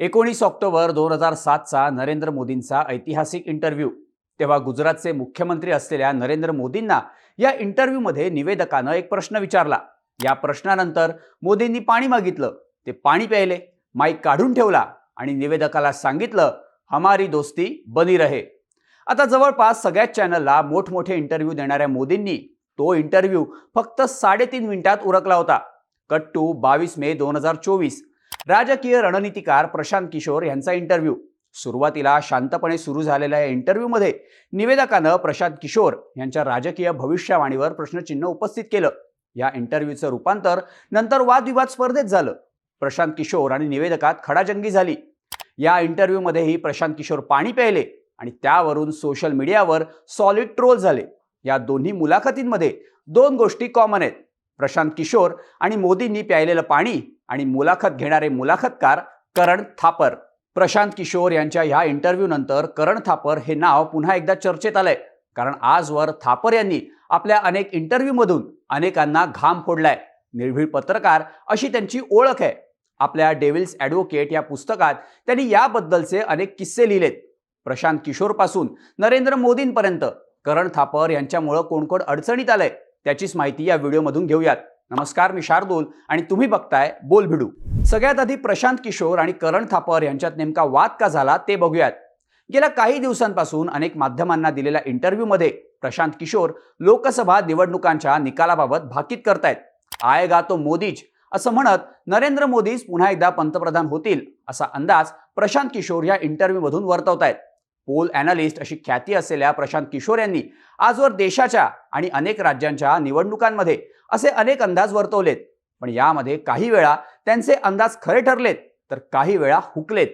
एकोणीस ऑक्टोबर दोन हजार सातचा नरेंद्र मोदींचा ऐतिहासिक इंटरव्ह्यू तेव्हा गुजरातचे मुख्यमंत्री असलेल्या नरेंद्र मोदींना या इंटरव्ह्यूमध्ये निवेदकानं एक प्रश्न विचारला. या प्रश्नानंतर मोदींनी पाणी मागितलं. ते पाणी प्यायले माईक काढून ठेवला आणि निवेदकाला सांगितलं हमारी दोस्ती बनी रहे. आता जवळपास सगळ्याच चॅनलला मोठमोठे इंटरव्ह्यू देणाऱ्या मोदींनी तो इंटरव्ह्यू फक्त साडेतीन मिनिटात उरकला होता. कट टू बावीस मे दोन हजार चोवीस. राजकीय रणनीतिकार प्रशांत किशोर यांचा इंटरव्ह्यू सुरुवातीला शांतपणे सुरू झालेल्या या इंटरव्ह्यूमध्ये निवेदकानं प्रशांत किशोर यांच्या राजकीय भविष्यवाणीवर प्रश्नचिन्ह उपस्थित केलं. या इंटरव्ह्यूचं रूपांतर नंतर वादविवाद स्पर्धेत झालं. प्रशांत किशोर आणि निवेदकात खडाजंगी झाली. या इंटरव्ह्यूमध्येही प्रशांत किशोर पाणी प्यायले आणि त्यावरून सोशल मीडियावर सॉलिड ट्रोल झाले. या दोन्ही मुलाखतींमध्ये दोन गोष्टी कॉमन आहेत. प्रशांत किशोर आणि मोदींनी प्यायलेलं पाणी आणि मुलाखत घेणारे मुलाखतकार करण थापर. प्रशांत किशोर यांच्या ह्या इंटरव्ह्यूनंतर करण थापर हे नाव पुन्हा एकदा चर्चेत आलंय. कारण आजवर थापर यांनी आपल्या अनेक इंटरव्ह्यूमधून अनेकांना घाम फोडलाय. निर्भीड पत्रकार अशी त्यांची ओळख आहे. आपल्या डेव्हिल्स ॲडव्होकेट या पुस्तकात त्यांनी याबद्दलचे अनेक किस्से लिहिलेत. प्रशांत किशोरपासून नरेंद्र मोदींपर्यंत करण थापर यांच्यामुळं कोण कोण अडचणीत आलंय त्याचीच माहिती या व्हिडिओमधून घेऊयात. नमस्कार मी शार्दूल आणि तुम्ही बघताय बोल भिडू. सगळ्यात आधी प्रशांत किशोर आणि करण थापर यांच्यात नेमका वाद का झाला ते बघूयात. गेल्या काही दिवसांपासून अनेक माध्यमांना दिलेल्या इंटरव्ह्यूमध्ये प्रशांत किशोर लोकसभा निवडणुकांच्या निकालाबाबत भाकीत करतायत. आयगा तो मोदीच असं म्हणत नरेंद्र मोदीच पुन्हा एकदा पंतप्रधान होतील असा अंदाज प्रशांत किशोर या इंटरव्ह्यूमधून वर्तवतायत. पोल अॅनालिस्ट अशी ख्याती असलेल्या प्रशांत किशोर यांनी आजवर देशाच्या आणि अनेक राज्यांच्या निवडणुकांमध्ये असे अनेक अंदाज वर्तवलेत. पण यामध्ये काही वेळा त्यांचे अंदाज खरे ठरलेत तर काही वेळा हुकलेत.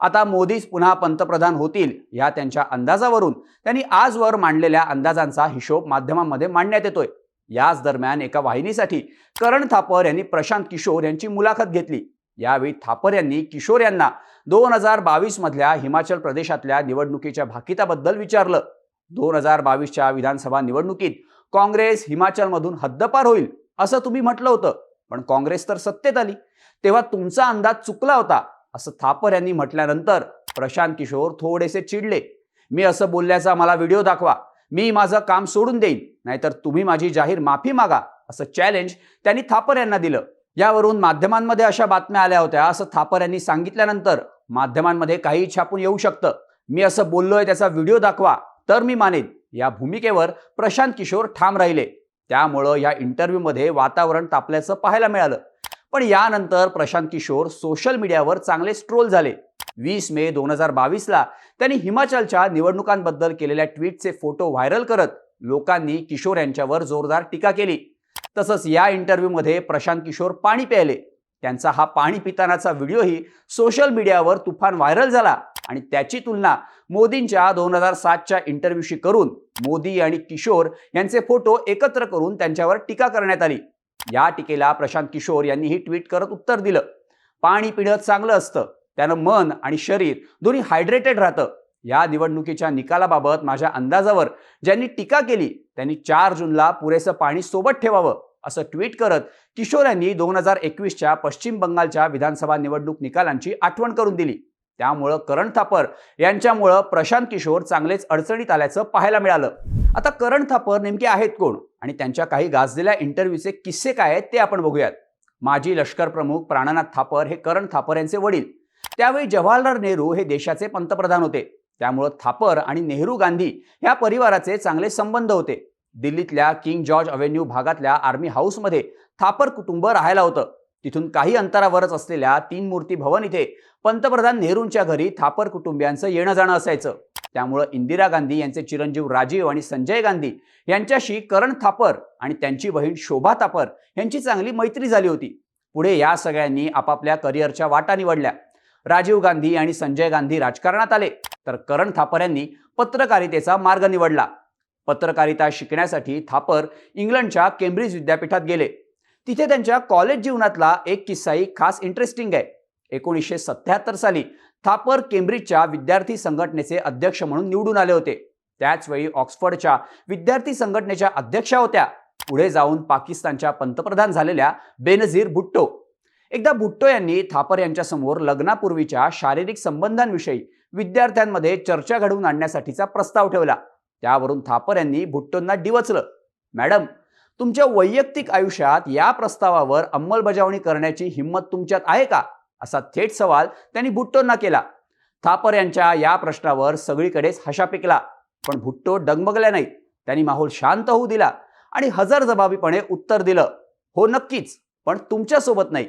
आता मोदीच पुन्हा पंतप्रधान होतील या त्यांच्या अंदाजावरून त्यांनी आजवर मांडलेल्या अंदाजांचा हिशोब माध्यमांमध्ये मांडण्यात येतोय. याच दरम्यान एका वाहिनीसाठी करण थापर यांनी प्रशांत किशोर यांची मुलाखत घेतली. यावेळी थापर यांनी किशोर यांना दोन हजार बावीसमधल्या हिमाचल प्रदेशातल्या निवडणुकीच्या भाकिताबद्दल विचारलं. दोन हजार बावीसच्या विधानसभा निवडणुकीत काँग्रेस हिमाचलमधून हद्दपार होईल असं तुम्ही म्हटलं होतं. पण काँग्रेस तर सत्तेत आली. तेव्हा तुमचा अंदाज चुकला होता असं थापर यांनी म्हटल्यानंतर प्रशांत किशोर थोडेसे चिडले. मी असं बोलल्याचा मला व्हिडिओ दाखवा. मी माझं काम सोडून देईन नाहीतर तुम्ही माझी जाहीर माफी मागा असं चॅलेंज त्यांनी थापर यांना दिलं. यावरून माध्यमांमध्ये अशा बातम्या आल्या होत्या असं थापर यांनी सांगितल्यानंतर माध्यमांमध्ये काही छापून येऊ शकतं. मी असं बोललोय त्याचा व्हिडिओ दाखवा तर मी मानेन. या भूमिकेवर प्रशांत किशोर ठाम राहिले. त्यामुळं या इंटरव्ह्यूमध्ये वातावरण तापल्याचं पाहायला मिळालं. पण यानंतर प्रशांत किशोर सोशल मीडियावर चांगले स्ट्रोल झाले. वीस मे दोन हजार बावीसला त्यांनी हिमाचलच्या निवडणुकांबद्दल केलेल्या ट्विटचे फोटो व्हायरल करत लोकांनी किशोर यांच्यावर जोरदार टीका केली. तसंच या इंटरव्ह्यूमध्ये प्रशांत किशोर पाणी प्यायले. त्यांचा हा पाणी पितानाचा व्हिडिओही सोशल मीडियावर तुफान व्हायरल झाला आणि त्याची तुलना मोदींच्या दोन हजार सातच्या इंटरव्ह्यूशी करून मोदी आणि किशोर यांचे फोटो एकत्र करून त्यांच्यावर टीका करण्यात आली. या टीकेला प्रशांत किशोर यांनी ही ट्विट करत उत्तर दिलं. पाणी पिणं चांगलं असतं. त्यानं मन आणि शरीर दोन्ही हायड्रेटेड राहतं. या निवडणुकीच्या निकालाबाबत माझ्या अंदाजावर ज्यांनी टीका केली त्यांनी चार जूनला पुरेसं पाणी सोबत ठेवावं. असं ट्विट करत किशोर यांनी दोन हजार एकवीसच्या पश्चिम बंगालच्या विधानसभा निवडणूक निकालांची आठवण करून दिली. त्यामुळं करण थापर यांच्यामुळं प्रशांत किशोर चांगलेच अडचणीत आल्याचं पाहायला मिळालं. आता करण थापर नेमके आहेत कोण? आणि त्यांच्या काही गाजलेल्या इंटरव्ह्यूचे किस्से काय आहेत ते आपण बघूयात. माजी लष्कर प्रमुख प्राणनाथ थापर हे करण थापर यांचे वडील. त्यावेळी जवाहरलाल नेहरू हे देशाचे पंतप्रधान होते. त्यामुळं थापर आणि नेहरू गांधी या परिवाराचे चांगले संबंध होते. दिल्लीतल्या किंग जॉर्ज अव्हेन्यू भागातल्या आर्मी हाऊसमध्ये थापर कुटुंब राहायला होतं. तिथून काही अंतरावरच असलेल्या तीन मूर्ती भवन इथे पंतप्रधान नेहरूंच्या घरी थापर कुटुंबियांचं येणं जाणं असायचं. त्यामुळं इंदिरा गांधी यांचे चिरंजीव राजीव आणि संजय गांधी यांच्याशी करण थापर आणि त्यांची बहीण शोभा थापर यांची चांगली मैत्री झाली होती. पुढे या सगळ्यांनी आपापल्या करिअरच्या वाटा निवडल्या. राजीव गांधी आणि संजय गांधी राजकारणात आले. तर करण थापर यांनी पत्रकारितेचा मार्ग निवडला. पत्रकारिता शिकण्यासाठी थापर इंग्लंडच्या केम्ब्रिज विद्यापीठात गेले. तिथे त्यांच्या कॉलेज जीवनातला एक किस्साही खास इंटरेस्टिंग आहे. एकोणीसशे सत्याहत्तर साली थापर केम्ब्रिजच्या विद्यार्थी संघटनेचे अध्यक्ष म्हणून निवडून आले होते. त्याचवेळी ऑक्सफर्डच्या विद्यार्थी संघटनेच्या अध्यक्षा होत्या. पुढे जाऊन पाकिस्तानच्या पंतप्रधान झालेल्या बेनझीर भुट्टो. एकदा भुट्टो यांनी थापर यांच्यासमोर लग्नापूर्वीच्या शारीरिक संबंधांविषयी विद्यार्थ्यांमध्ये चर्चा घडवून आणण्यासाठीचा प्रस्ताव ठेवला. त्यावरून थापर यांनी भुट्टोंना डिवचलं. मॅडम तुमच्या वैयक्तिक आयुष्यात या प्रस्तावावर अंमलबजावणी करण्याची हिंमत तुमच्यात आहे का? असा थेट सवाल त्यांनी भुट्टोंना केला. थापर यांच्या या प्रश्नावर सगळीकडेच हशा पिकला. पण भुट्टो डगमगल्या नाही. त्यांनी माहोल शांत होऊ दिला आणि हजरजबाबीपणे उत्तर दिलं. हो नक्कीच. पण तुमच्यासोबत नाही.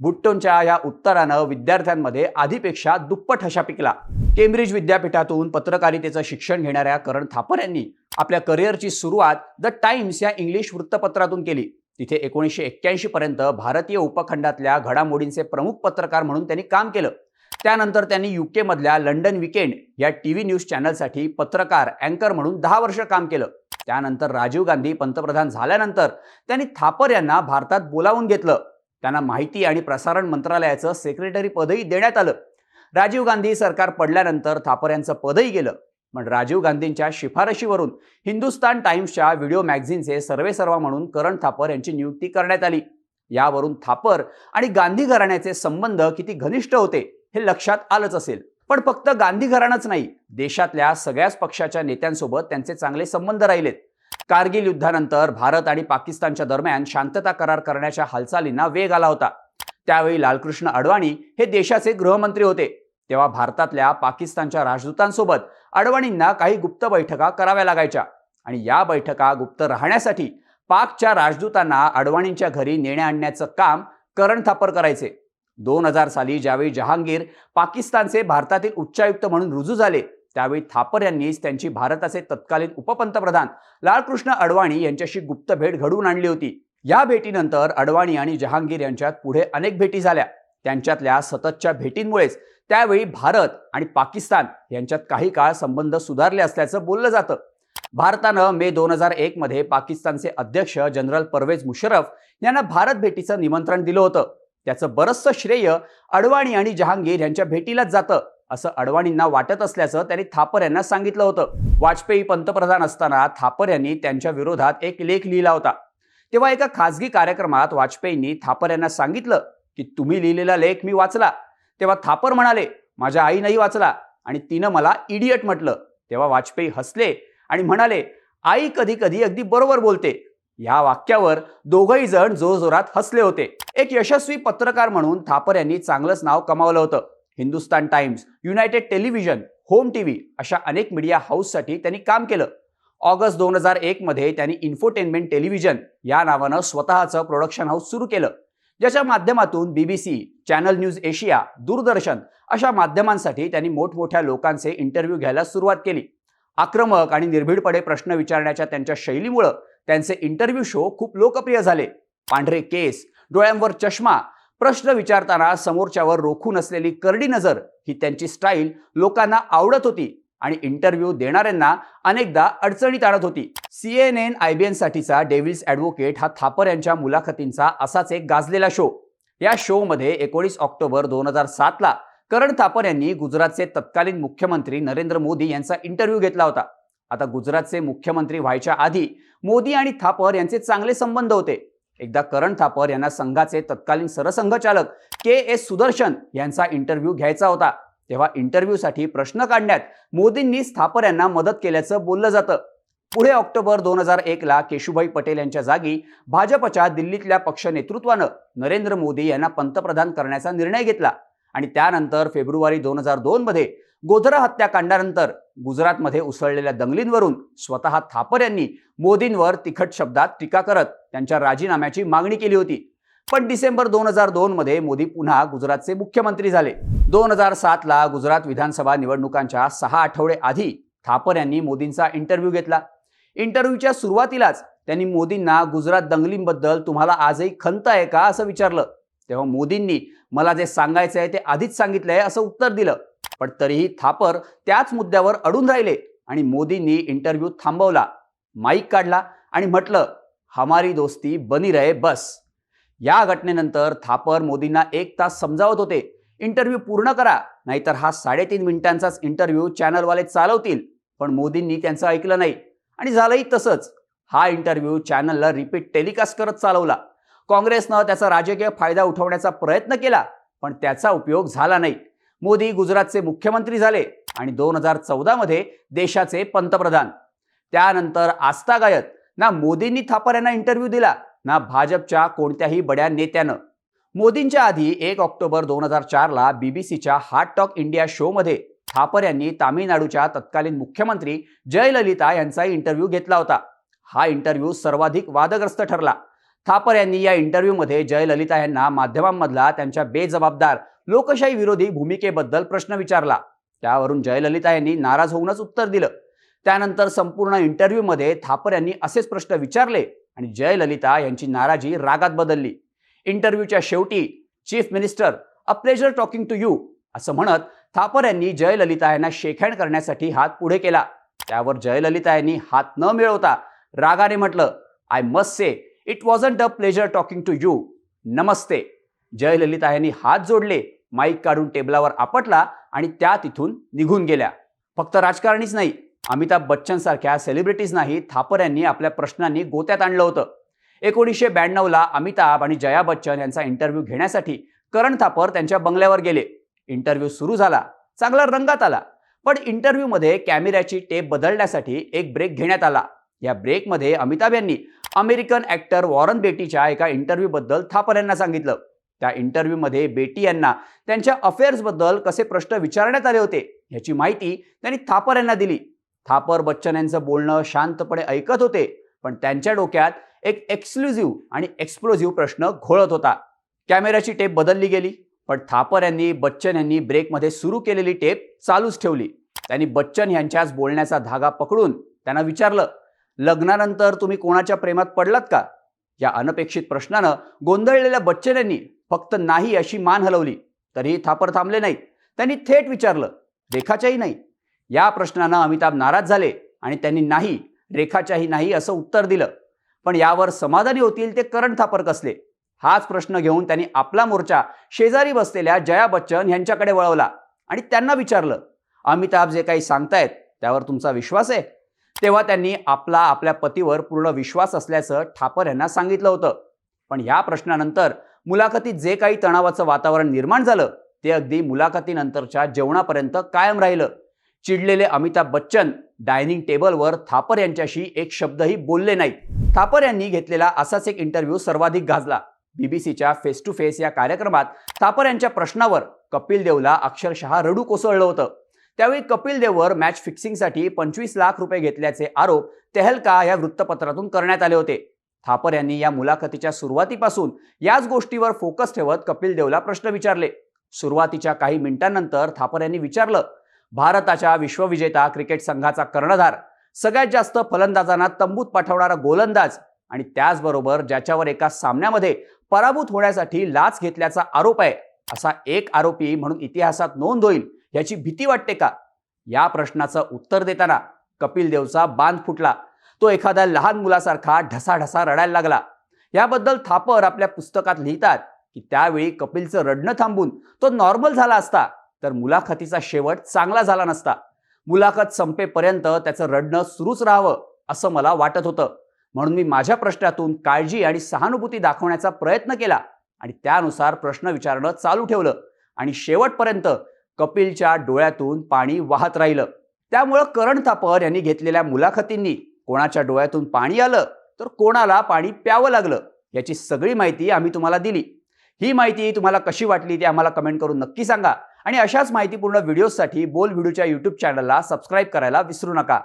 भुट्टोंच्या या उत्तरानं विद्यार्थ्यांमध्ये आधीपेक्षा दुप्पट हशा पिकला. केम्ब्रिज विद्यापीठातून पत्रकारितेचं शिक्षण घेणाऱ्या करण थापर यांनी आपल्या करिअरची सुरुवात द टाइम्स या इंग्लिश वृत्तपत्रातून केली. तिथे एकोणीसशे एक्क्याऐंशी पर्यंत भारतीय उपखंडातल्या घडामोडींचे प्रमुख पत्रकार म्हणून त्यांनी काम केलं. त्यानंतर त्यांनी युकेमधल्या लंडन विकेंड या टी व्ही न्यूज चॅनलसाठी पत्रकार अँकर म्हणून दहा वर्ष काम केलं. त्यानंतर राजीव गांधी पंतप्रधान झाल्यानंतर त्यांनी थापर यांना भारतात बोलावून घेतलं. त्यांना माहिती आणि प्रसारण मंत्रालयाचं सेक्रेटरी पदही देण्यात आलं. राजीव गांधी सरकार पडल्यानंतर थापर यांचं पदही गेलं. पण राजीव गांधींच्या शिफारशीवरून हिंदुस्तान टाइम्सच्या व्हिडिओ मॅगझिनचे सर्वेसर्वा म्हणून करण थापर यांची नियुक्ती करण्यात आली. यावरून थापर आणि गांधी घराण्याचे संबंध किती घनिष्ठ होते हे लक्षात आलंच असेल. पण फक्त गांधी घराणंच नाही देशातल्या सगळ्याच पक्षाच्या नेत्यांसोबत त्यांचे चांगले संबंध राहिलेत. कारगिल युद्धानंतर भारत आणि पाकिस्तानच्या दरम्यान शांतता करार करण्याच्या हालचालींना वेग आला होता. त्यावेळी लालकृष्ण अडवाणी हे देशाचे गृहमंत्री होते. तेव्हा भारतातल्या पाकिस्तानच्या राजदूतांसोबत अडवाणींना काही गुप्त बैठका कराव्या लागायच्या आणि या बैठका गुप्त राहण्यासाठी पाकच्या राजदूतांना अडवाणींच्या घरी नेण्या आणण्याचं काम करण थापर करायचे. दोन हजार साली ज्यावेळी जहांगीर पाकिस्तानचे भारतातील उच्चायुक्त म्हणून रुजू झाले त्यावेळी थापर यांनीच त्यांची भारताचे तत्कालीन उपपंतप्रधान लालकृष्ण अडवाणी यांच्याशी गुप्त भेट घडवून आणली होती. या भेटीनंतर अडवाणी आणि जहांगीर यांच्यात पुढे अनेक भेटी झाल्या. त्यांच्यातल्या सततच्या भेटींमुळेच त्यावेळी भारत आणि पाकिस्तान यांच्यात काही काळ संबंध सुधारले असल्याचं बोललं जातं. भारतानं मे दोन हजार एक मध्ये पाकिस्तानचे अध्यक्ष जनरल परवेज मुशरफ यांना भारत भेटीचं निमंत्रण दिलं होतं. त्याचं बरंचसं श्रेय अडवाणी आणि जहांगीर यांच्या भेटीलाच जातं. असं अडवाणींना वाटत असल्याचं त्यांनी थापर यांना सांगितलं होतं. वाजपेयी पंतप्रधान असताना थापर यांनी त्यांच्या विरोधात एक लेख लिहिला होता. तेव्हा एका खासगी कार्यक्रमात वाजपेयींनी थापर यांना सांगितलं की तुम्ही लिहिलेला लेख मी वाचला. तेव्हा थापर म्हणाले माझ्या आईनंही वाचला. आणि तिनं मला इडियट म्हटलं. तेव्हा वाजपेयी हसले आणि म्हणाले आई कधी कधी अगदी बरोबर बोलते. या वाक्यावर दोघही जण जोरजोरात हसले होते. एक यशस्वी पत्रकार म्हणून थापर यांनी चांगलंच नाव कमावलं होतं. Hindustan Times United Television Home TV अशा अनेक मीडिया हाऊससाठी त्यांनी काम केलं. ऑगस्ट दोन हजार एकमध्ये त्यांनी इन्फोटेनमेंट टेलिव्हिजन या नावानं स्वतःचं प्रोडक्शन हाऊस सुरू केलं. ज्याच्या माध्यमातून BBC channel news Asia Doordarshan अशा माध्यमांसाठी त्यांनी मोठमोठ्या लोकांचे इंटरव्ह्यू घ्यायला सुरुवात केली. आक्रमक आणि निर्भीडपणे प्रश्न विचारण्याच्या त्यांच्या शैलीमुळं त्यांचे इंटरव्ह्यू शो खूप लोकप्रिय झाले. पांढरे केस डोळ्यांवर चष्मा प्रश्न विचारताना समोरच्यावर रोखून असलेली करडी नजर ही त्यांची स्टाईल लोकांना आवडत होती आणि इंटरव्ह्यू देणाऱ्यांना अनेकदा अडचणीत आणत होती. C N N I B एनसाठीचा devil's advocate हा थापर यांच्या मुलाखतींचा असाच एक गाजलेला शो या शोमध्ये एकोणीस ऑक्टोबर दोन हजार सातला करण थापर यांनी गुजरातचे तत्कालीन मुख्यमंत्री नरेंद्र मोदी यांचा इंटरव्ह्यू घेतला होता. आता गुजरातचे मुख्यमंत्री व्हायच्या आधी मोदी आणि थापर यांचे चांगले संबंध होते. एकदा करण थापर यांना संघाचे तत्कालीन सरसंघचालक के एस सुदर्शन यांचा इंटरव्ह्यू घ्यायचा होता. तेव्हा इंटरव्ह्यूसाठी प्रश्न काढण्यात मोदींनी स्थापर यांना मदत केल्याचं बोललं जातं. पुढे ऑक्टोबर दोन हजार एकला केशुभाई पटेल यांच्या जागी भाजपच्या दिल्लीतल्या पक्ष नेतृत्वानं नरेंद्र मोदी यांना पंतप्रधान करण्याचा निर्णय घेतला. आणि त्यानंतर फेब्रुवारी दोन हजार दोनमध्ये गोधरा हत्याकांडानंतर गुजरातमध्ये उसळलेल्या दंगलींवरून स्वतः थापर यांनी मोदींवर तिखट शब्दात टीका करत त्यांच्या राजीनाम्याची मागणी केली होती. पण डिसेंबर दोन हजार दोनमध्ये मोदी पुन्हा गुजरातचे मुख्यमंत्री झाले. दोन हजार सातला गुजरात विधानसभा निवडणुकांच्या सहा आठवडे आधी थापर यांनी मोदींचा इंटरव्ह्यू घेतला. इंटरव्ह्यूच्या सुरुवातीलाच त्यांनी मोदींना गुजरात दंगलींबद्दल तुम्हाला आजही खंत आहे का असं विचारलं. तेव्हा मोदींनी मला जे सांगायचं आहे ते आधीच सांगितलंय असं उत्तर दिलं. पण तरीही थापर त्याच मुद्द्यावर अडून राहिले आणि मोदींनी इंटरव्ह्यू थांबवला. माईक काढला आणि म्हटलं हमारी दोस्ती बनी रहे बस. या घटनेनंतर थापर मोदींना एक तास समजावत होते. इंटरव्ह्यू पूर्ण करा नाहीतर हा साडेतीन मिनिटांचाच इंटरव्ह्यू चॅनलवाले चालवतील. पण मोदींनी त्यांचं ऐकलं नाही. आणि झालंही तसंच. हा इंटरव्ह्यू चॅनलला रिपीट टेलिकास्ट करत चालवला. काँग्रेसनं त्याचा राजकीय फायदा उठवण्याचा प्रयत्न केला पण त्याचा उपयोग झाला नाही. मोदी गुजरातचे मुख्यमंत्री झाले आणि दोन हजार चौदामध्ये देशाचे पंतप्रधान. त्यानंतर आस्था गायत ना मोदींनी थापर यांना इंटरव्ह्यू दिला ना भाजपच्या कोणत्याही बड्या नेत्यानं. मोदींच्या आधी एक ऑक्टोबर दोन हजार चारला बीबीसीच्या हार्ट टॉक इंडिया शोमध्ये थापर यांनी तामिळनाडूच्या तत्कालीन मुख्यमंत्री जयललिता यांचा इंटरव्ह्यू घेतला होता. हा इंटरव्ह्यू सर्वाधिक वादग्रस्त ठरला. थापर यांनी या इंटरव्ह्यूमध्ये जयललिता यांना माध्यमांमधला त्यांच्या बेजबाबदार लोकशाही विरोधी भूमिकेबद्दल प्रश्न विचारला. त्यावरून जयललिता यांनी नाराज होऊनच उत्तर दिलं. त्यानंतर संपूर्ण इंटरव्ह्यूमध्ये थापर यांनी असेच प्रश्न विचारले आणि जयललिता यांची नाराजी रागात बदलली. इंटरव्ह्यूच्या शेवटी chief minister a pleasure talking to you असं म्हणत थापर यांनी जयललिता यांना शेखाण करण्यासाठी हात पुढे केला. त्यावर जयललिता यांनी हात न मिळवता रागाने म्हटलं I must say it wasn't a pleasure talking to you नमस्ते. जयललिता यांनी हात जोडले माईक काढून टेबलावर आपटला आणि त्या तिथून निघून गेल्या. फक्त राजकारणीच नाही अमिताभ बच्चन सारख्या सेलिब्रिटीजनाही थापर यांनी आपल्या प्रश्नांनी गोत्यात आणलं होतं. एकोणीसशे ब्याण्णवला अमिताभ आणि जया बच्चन यांचा इंटरव्ह्यू घेण्यासाठी करण थापर त्यांच्या बंगल्यावर गेले. इंटरव्ह्यू सुरू झाला चांगला रंगात आला पण इंटरव्ह्यूमध्ये कॅमेऱ्याची टेप बदलण्यासाठी एक ब्रेक घेण्यात आला. या ब्रेकमध्ये अमिताभ यांनी अमेरिकन ॲक्टर वॉरन बेटीच्या एका इंटरव्ह्यूबद्दल थापर यांना सांगितलं. त्या इंटरव्ह्यूमध्ये बेटी यांना त्यांच्या अफेअर्सबद्दल कसे प्रश्न विचारण्यात आले होते याची माहिती त्यांनी थापर यांना दिली. थापर बच्चन यांचं बोलणं शांतपणे ऐकत होते पण त्यांच्या डोक्यात एक एक्सक्लुझिव्ह आणि एक्सप्लोझिव्ह प्रश्न घोळत होता. कॅमेऱ्याची टेप बदलली गेली पण थापर यांनी बच्चन यांनी ब्रेकमध्ये सुरू केलेली टेप चालूच ठेवली. त्यांनी बच्चन यांच्याच बोलण्याचा धागा पकडून त्यांना विचारलं लग्नानंतर तुम्ही कोणाच्या प्रेमात पडलात का? या अनपेक्षित प्रश्नानं गोंधळलेल्या बच्चन यांनी फक्त नाही अशी मान हलवली. तरीही थापर थांबले नाही त्यांनी थेट विचारलं रेखाच्याही नाही. या प्रश्नानं अमिताभ नाराज झाले आणि त्यांनी नाही रेखाच्याही नाही असं उत्तर दिलं. पण यावर समाधानी होतील ते करण थापर कसले? हाच प्रश्न घेऊन त्यांनी आपला मोर्चा शेजारी बसलेल्या जया बच्चन यांच्याकडे वळवला आणि त्यांना विचारलं अमिताभ जे काही सांगतायत त्यावर तुमचा विश्वास आहे? तेव्हा त्यांनी आपला आपल्या पतीवर पूर्ण विश्वास असल्याचं ठापर यांना सांगितलं होतं. पण या प्रश्नानंतर मुलाखतीत जे काही तणावाचं वातावरण निर्माण झालं ते अगदी मुलाखतीनंतरच्या जेवणापर्यंत कायम राहिलं. चिडलेले अमिताभ बच्चन डायनिंग टेबलवर थापर यांच्याशी एक शब्दही बोलले नाहीत. थापर यांनी घेतलेला असाच एक इंटरव्ह्यू सर्वाधिक गाजला. बीबीसीच्या फेस टू फेस या कार्यक्रमात थापर यांच्या प्रश्नावर कपिल देवला अक्षरशः रडू कोसळलं होतं. त्यावेळी कपिल देववर मॅच फिक्सिंगसाठी पंचवीस लाख रुपये घेतल्याचे आरोप तेहलका या वृत्तपत्रातून करण्यात आले होते. थापर यांनी या मुलाखतीच्या सुरुवातीपासून याच गोष्टीवर फोकस ठेवत कपिल देवला प्रश्न विचारले. सुरुवातीच्या काही मिनिटांनंतर थापर यांनी विचारलं भारताच्या विश्वविजेता क्रिकेट संघाचा कर्णधार सगळ्यात जास्त फलंदाजांना तंबूत पाठवणारा गोलंदाज आणि त्याचबरोबर ज्याच्यावर एका सामन्यामध्ये पराभूत होण्यासाठी लाच घेतल्याचा आरोप आहे असा एक आरोपी म्हणून इतिहासात नोंद होईल याची भीती वाटते का? या प्रश्नाचं उत्तर देताना कपिल देवचा बांध फुटला. तो एखाद्या लहान मुलासारखा ढसाढसा रडायला लागला. याबद्दल थापर आपल्या पुस्तकात लिहितात की त्यावेळी कपिलचं रडणं थांबून तो नॉर्मल झाला असता तर मुलाखतीचा शेवट चांगला झाला नसता. मुलाखत संपेपर्यंत त्याचं रडणं सुरूच राहावं असं मला वाटत होतं. म्हणून मी माझ्या प्रश्नातून काळजी आणि सहानुभूती दाखवण्याचा प्रयत्न केला आणि त्यानुसार प्रश्न विचारणं चालू ठेवलं आणि शेवटपर्यंत कपिलच्या डोळ्यातून पाणी वाहत राहिलं. त्यामुळं करण थापर यांनी घेतलेल्या मुलाखतींनी कोणाच्या डोळ्यातून पाणी आलं तर कोणाला पाणी प्यावं लागलं याची सगळी माहिती आम्ही तुम्हाला दिली. ही माहिती तुम्हाला कशी वाटली ती आम्हाला कमेंट करून नक्की सांगा. आणि अशाच माहितीपूर्ण व्हिडिओसाठी बोल व्हिडिओच्या यूट्यूब चॅनलला सबस्क्राईब करायला विसरू नका.